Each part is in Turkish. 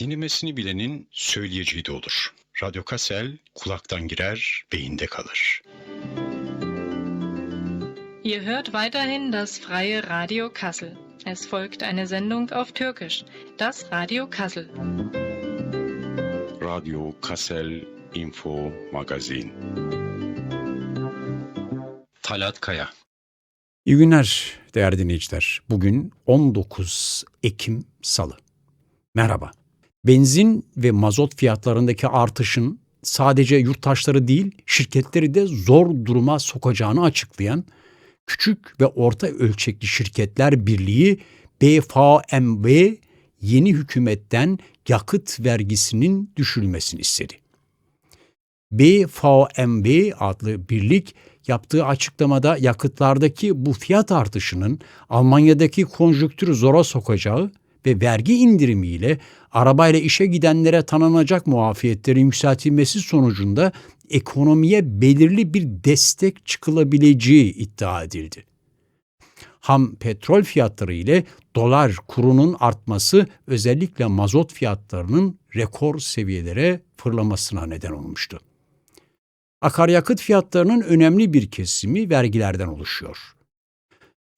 Dinlemesini bilenin söyleyeceği de olur. Radyo Kassel kulaktan girer, beyinde kalır. Ihr hört weiterhin das freie Radio Kassel. Es folgt eine Sendung auf Türkisch, das Radio Kassel. Radyo Kassel Info Magazin. Talat Kaya. İyi günler değerli dinleyiciler. Bugün 19 Ekim Salı. Merhaba. Benzin ve mazot fiyatlarındaki artışın sadece yurttaşları değil, şirketleri de zor duruma sokacağını açıklayan Küçük ve Orta Ölçekli Şirketler Birliği BFMB yeni hükümetten yakıt vergisinin düşürülmesini istedi. BFMB adlı birlik yaptığı açıklamada yakıtlardaki bu fiyat artışının Almanya'daki konjüktürü zora sokacağı ve vergi indirimiyle arabayla işe gidenlere tanınacak muafiyetlerin yükseltilmesi sonucunda ekonomiye belirli bir destek çıkılabileceği iddia edildi. Ham petrol fiyatları ile dolar kurunun artması özellikle mazot fiyatlarının rekor seviyelere fırlamasına neden olmuştu. Akaryakıt fiyatlarının önemli bir kesimi vergilerden oluşuyor.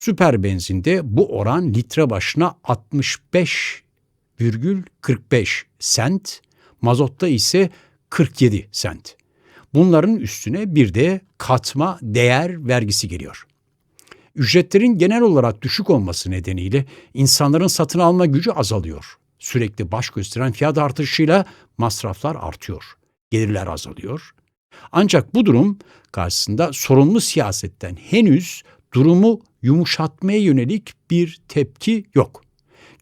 Süper benzinde bu oran litre başına 65,45 sent, mazotta ise 47 sent. Bunların üstüne bir de katma değer vergisi geliyor. Ücretlerin genel olarak düşük olması nedeniyle insanların satın alma gücü azalıyor. Sürekli baş gösteren fiyat artışıyla masraflar artıyor. Gelirler azalıyor. Ancak bu durum karşısında sorumlu siyasetten henüz durumu yumuşatmaya yönelik bir tepki yok.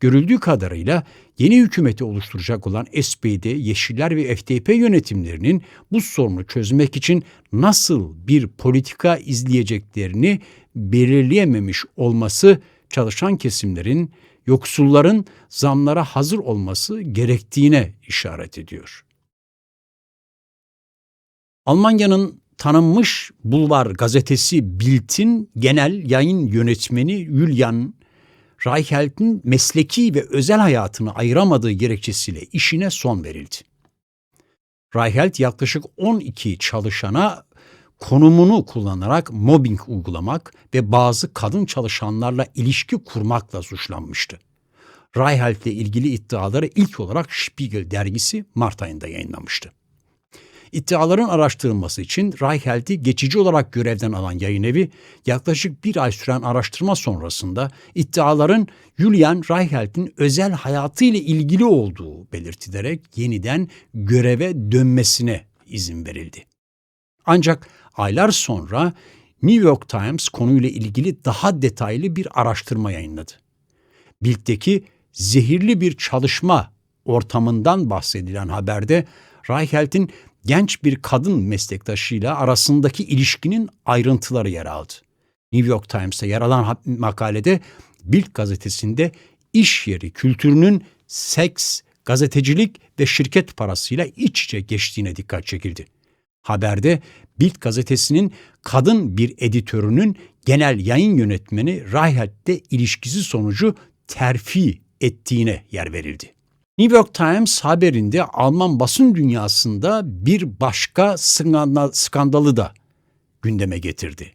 Görüldüğü kadarıyla yeni hükümeti oluşturacak olan SPD, Yeşiller ve FDP yönetimlerinin bu sorunu çözmek için nasıl bir politika izleyeceklerini belirleyememiş olması çalışan kesimlerin, yoksulların zamlara hazır olması gerektiğine işaret ediyor. Almanya'nın tanınmış bulvar gazetesi Bild'in genel yayın yönetmeni Julian Reichelt'in mesleki ve özel hayatını ayıramadığı gerekçesiyle işine son verildi. Reichelt yaklaşık 12 çalışana konumunu kullanarak mobbing uygulamak ve bazı kadın çalışanlarla ilişki kurmakla suçlanmıştı. Reichelt ile ilgili iddiaları ilk olarak Spiegel dergisi Mart ayında yayınlamıştı. İddiaların araştırılması için Reichelt'i geçici olarak görevden alan yayın evi yaklaşık bir ay süren araştırma sonrasında iddiaların Julian Reichelt'in özel hayatıyla ilgili olduğu belirtilerek yeniden göreve dönmesine izin verildi. Ancak aylar sonra New York Times konuyla ilgili daha detaylı bir araştırma yayınladı. Bild'deki zehirli bir çalışma ortamından bahsedilen haberde Reichelt'in genç bir kadın meslektaşıyla arasındaki ilişkinin ayrıntıları yer aldı. New York Times'ta yer alan makalede Bild gazetesinde iş yeri kültürünün seks, gazetecilik ve şirket parasıyla iç içe geçtiğine dikkat çekildi. Haberde Bild gazetesinin kadın bir editörünün genel yayın yönetmeni Reichert'te ilişkisi sonucu terfi ettiğine yer verildi. New York Times haberinde Alman basın dünyasında bir başka skandalı da gündeme getirdi.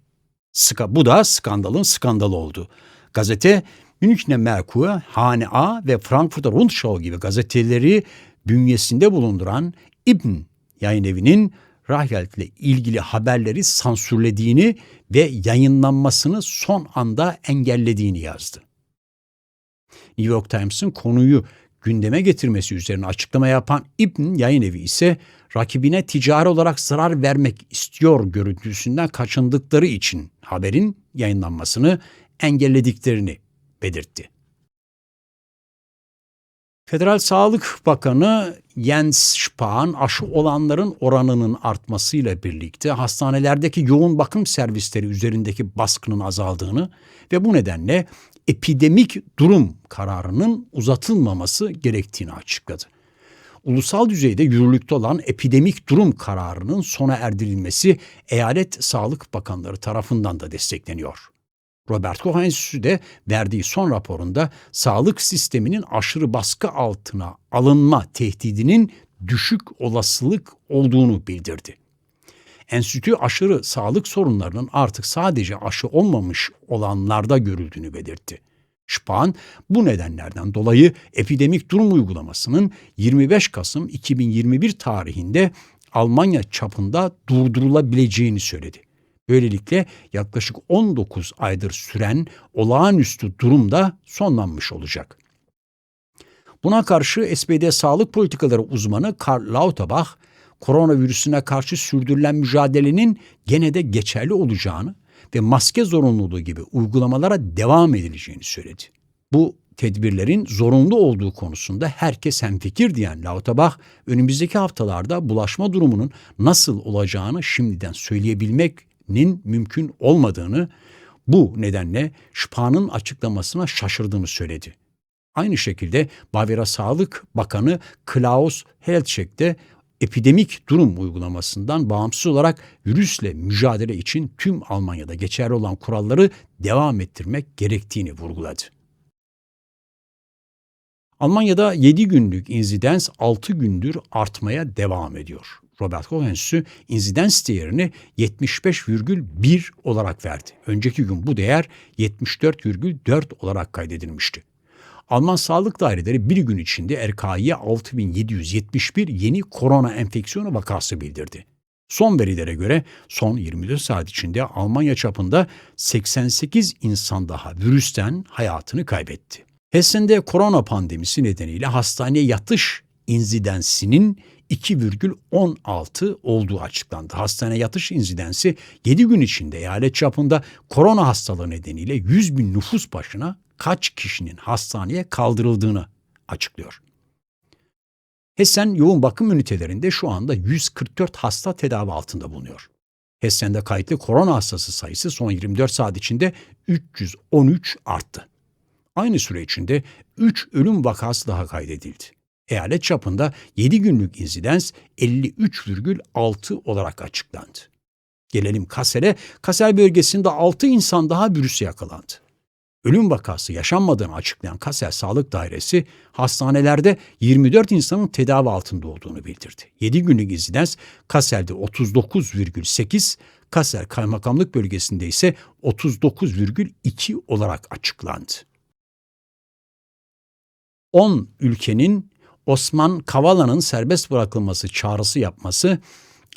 Bu da skandalın skandalı oldu. Gazete Münchner Merkur, Hane A ve Frankfurter Rundschau gibi gazeteleri bünyesinde bulunduran İbn yayın evinin Reichelt ile ilgili haberleri sansürlediğini ve yayınlanmasını son anda engellediğini yazdı. New York Times'ın konuyu gündeme getirmesi üzerine açıklama yapan İbn Yayın Evi ise rakibine ticari olarak zarar vermek istiyor görüntüsünden kaçındıkları için haberin yayınlanmasını engellediklerini belirtti. Federal Sağlık Bakanı Jens Spahn aşı olanların oranının artmasıyla birlikte hastanelerdeki yoğun bakım servisleri üzerindeki baskının azaldığını ve bu nedenle epidemik durum kararının uzatılmaması gerektiğini açıkladı. Ulusal düzeyde yürürlükte olan epidemik durum kararının sona erdirilmesi eyalet sağlık bakanları tarafından da destekleniyor. Robert Koch Enstitüsü de verdiği son raporunda sağlık sisteminin aşırı baskı altına alınma tehdidinin düşük olasılık olduğunu bildirdi. Enstitü aşırı sağlık sorunlarının artık sadece aşı olmamış olanlarda görüldüğünü belirtti. Spahn bu nedenlerden dolayı epidemik durum uygulamasının 25 Kasım 2021 tarihinde Almanya çapında durdurulabileceğini söyledi. Böylelikle yaklaşık 19 aydır süren olağanüstü durum da sonlanmış olacak. Buna karşı SPD Sağlık Politikaları uzmanı Karl Lauterbach, koronavirüsüne karşı sürdürülen mücadelenin gene de geçerli olacağını ve maske zorunluluğu gibi uygulamalara devam edileceğini söyledi. Bu tedbirlerin zorunlu olduğu konusunda herkes hemfikir diyen Lauterbach, önümüzdeki haftalarda bulaşma durumunun nasıl olacağını şimdiden söyleyebilmenin mümkün olmadığını, bu nedenle Spahn'ın açıklamasına şaşırdığını söyledi. Aynı şekilde Bavyera Sağlık Bakanı Klaus Helczek de epidemik durum uygulamasından bağımsız olarak virüsle mücadele için tüm Almanya'da geçerli olan kuralları devam ettirmek gerektiğini vurguladı. Almanya'da 7 günlük insidens 6 gündür artmaya devam ediyor. Robert Koch Enstitüsü insidens değerini 75,1 olarak verdi. Önceki gün bu değer 74,4 olarak kaydedilmişti. Alman sağlık daireleri bir gün içinde RKİ'ye 6771 yeni korona enfeksiyonu vakası bildirdi. Son verilere göre son 24 saat içinde Almanya çapında 88 insan daha virüsten hayatını kaybetti. Hessen'de korona pandemisi nedeniyle hastaneye yatış insidensinin 2,16 olduğu açıklandı. Hastane yatış insidensi 7 gün içinde eyalet çapında korona hastalığı nedeniyle 100 bin nüfus başına kaç kişinin hastaneye kaldırıldığını açıklıyor. Hessen yoğun bakım ünitelerinde şu anda 144 hasta tedavi altında bulunuyor. Hessen'de kayıtlı korona hastası sayısı son 24 saat içinde 313 arttı. Aynı süre içinde 3 ölüm vakası daha kaydedildi. Eyalet çapında 7 günlük insidens 53,6 olarak açıklandı. Gelelim Kassel'e. Kassel bölgesinde 6 insan daha virüse yakalandı. Ölüm vakası yaşanmadığını açıklayan Kassel Sağlık Dairesi hastanelerde 24 insanın tedavi altında olduğunu bildirdi. 7 günlük insidens Kassel'de 39,8, Kassel Kaymakamlık Bölgesi'nde ise 39,2 olarak açıklandı. 10 ülkenin Osman Kavala'nın serbest bırakılması çağrısı yapması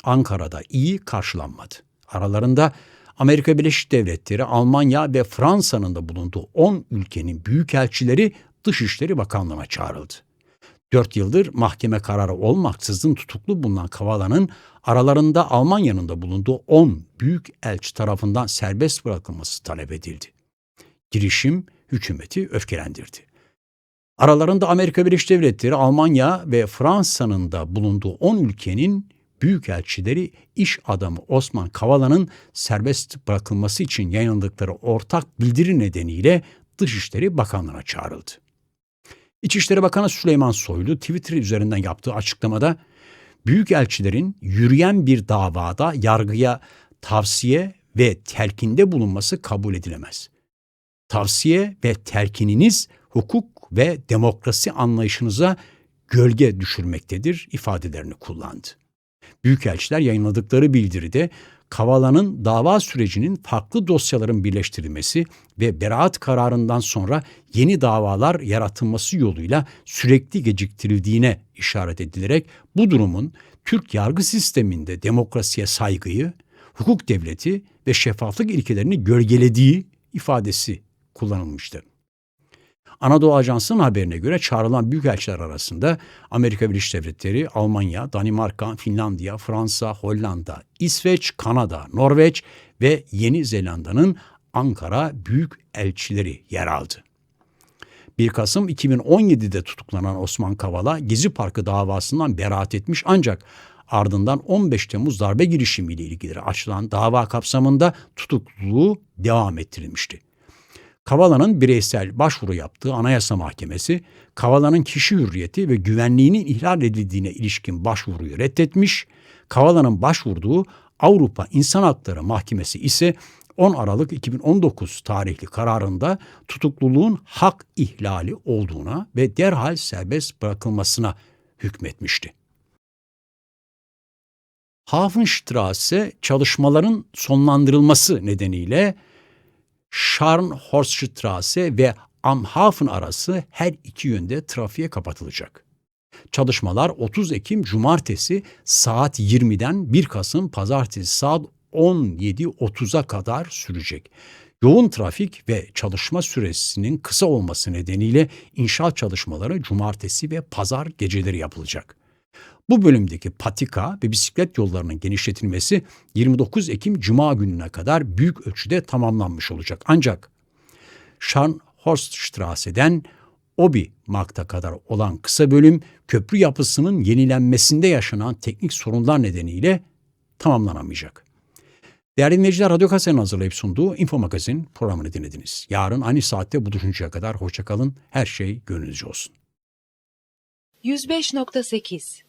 Ankara'da iyi karşılanmadı. Aralarında Amerika Birleşik Devletleri, Almanya ve Fransa'nın da bulunduğu 10 ülkenin büyükelçileri Dışişleri Bakanlığı'na çağrıldı. 4 yıldır mahkeme kararı olmaksızın tutuklu bulunan Kavala'nın aralarında Almanya'nın da bulunduğu 10 büyük elçi tarafından serbest bırakılması talep edildi. Girişim hükümeti öfkelendirdi. Aralarında Amerika Birleşik Devletleri, Almanya ve Fransa'nın da bulunduğu 10 ülkenin büyükelçileri iş adamı Osman Kavala'nın serbest bırakılması için yayınladıkları ortak bildiri nedeniyle Dışişleri Bakanlığı'na çağrıldı. İçişleri Bakanı Süleyman Soylu Twitter üzerinden yaptığı açıklamada büyükelçilerin yürüyen bir davada yargıya tavsiye ve telkinde bulunması kabul edilemez. Tavsiye ve telkininiz hukuk ve demokrasi anlayışınıza gölge düşürmektedir ifadelerini kullandı. Büyükelçiler yayınladıkları bildiride Kavala'nın dava sürecinin farklı dosyaların birleştirilmesi ve beraat kararından sonra yeni davalar yaratılması yoluyla sürekli geciktirildiğine işaret edilerek bu durumun Türk yargı sisteminde demokrasiye saygıyı, hukuk devleti ve şeffaflık ilkelerini gölgelediği ifadesi kullanılmıştır. Anadolu Ajansı'nın haberine göre çağrılan büyükelçiler arasında Amerika Birleşik Devletleri, Almanya, Danimarka, Finlandiya, Fransa, Hollanda, İsveç, Kanada, Norveç ve Yeni Zelanda'nın Ankara büyük elçileri yer aldı. 1 Kasım 2017'de tutuklanan Osman Kavala Gezi Parkı davasından beraat etmiş ancak ardından 15 Temmuz darbe girişimiyle ilgili açılan dava kapsamında tutukluluğu devam ettirilmişti. Kavala'nın bireysel başvuru yaptığı Anayasa Mahkemesi, Kavala'nın kişi hürriyeti ve güvenliğinin ihlal edildiğine ilişkin başvuruyu reddetmiş, Kavala'nın başvurduğu Avrupa İnsan Hakları Mahkemesi ise 10 Aralık 2019 tarihli kararında tutukluluğun hak ihlali olduğuna ve derhal serbest bırakılmasına hükmetmişti. Hafenstrasse çalışmaların sonlandırılması nedeniyle Scharnhorststrasse ve Amhafen arası her iki yönde trafiğe kapatılacak. Çalışmalar 30 Ekim Cumartesi saat 20'den 1 Kasım Pazartesi saat 17.30'a kadar sürecek. Yoğun trafik ve çalışma süresinin kısa olması nedeniyle inşaat çalışmaları cumartesi ve pazar geceleri yapılacak. Bu bölümdeki patika ve bisiklet yollarının genişletilmesi 29 Ekim Cuma gününe kadar büyük ölçüde tamamlanmış olacak. Ancak Scharnhorststrasse'den Obi Markt'a kadar olan kısa bölüm köprü yapısının yenilenmesinde yaşanan teknik sorunlar nedeniyle tamamlanamayacak. Değerli dinleyiciler, Radyo Kase'nin hazırlayıp sunduğu Info Magazin programını dinlediniz. Yarın aynı saatte buluşuncaya kadar hoşçakalın. Her şey gönlünüzce olsun. 105.8